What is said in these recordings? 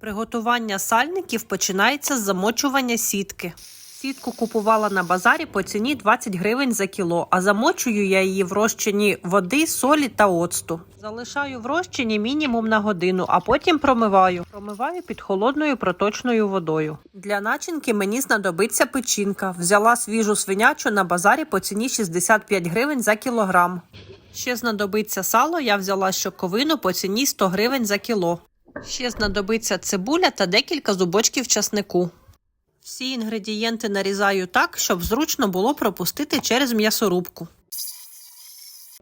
Приготування сальників починається з замочування сітки. Сітку купувала на базарі по ціні 20 гривень за кіло, а замочую я її в розчині води, солі та оцту. Залишаю в розчині мінімум на годину, а потім промиваю. Промиваю під холодною проточною водою. Для начинки мені знадобиться печінка. Взяла свіжу свинячу на базарі по ціні 65 гривень за кілограм. Ще знадобиться сало, я взяла щоковину по ціні 100 гривень за кіло. Ще знадобиться цибуля та декілька зубочків часнику. Всі інгредієнти нарізаю так, щоб зручно було пропустити через м'ясорубку.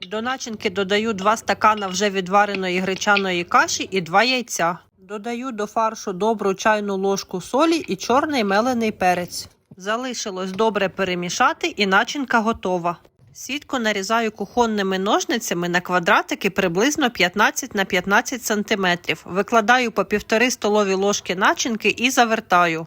До начинки додаю 2 стакана вже відвареної гречаної каші і 2 яйця. Додаю до фаршу добру чайну ложку солі і чорний мелений перець. Залишилось добре перемішати і начинка готова. Сітку нарізаю кухонними ножницями на квадратики приблизно 15 на 15 см. Викладаю по півтори столові ложки начинки і завертаю.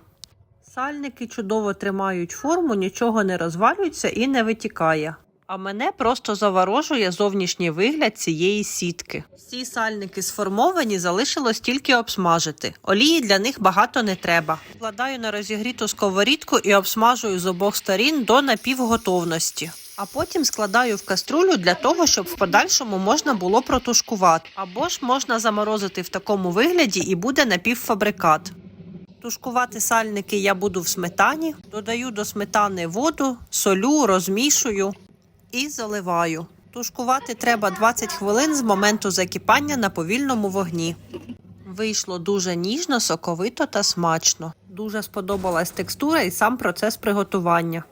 Сальники чудово тримають форму, нічого не розвалюється і не витікає. А мене просто заворожує зовнішній вигляд цієї сітки. Всі сальники сформовані, залишилось тільки обсмажити. Олії для них багато не треба. Вкладаю на розігріту сковорідку і обсмажую з обох сторін до напівготовності. А потім складаю в каструлю для того, щоб в подальшому можна було протушкувати. Або ж можна заморозити в такому вигляді і буде напівфабрикат. Тушкувати сальники я буду в сметані, додаю до сметани воду, солю, розмішую і заливаю. Тушкувати треба 20 хвилин з моменту закипання на повільному вогні. Вийшло дуже ніжно, соковито та смачно. Дуже сподобалась текстура і сам процес приготування.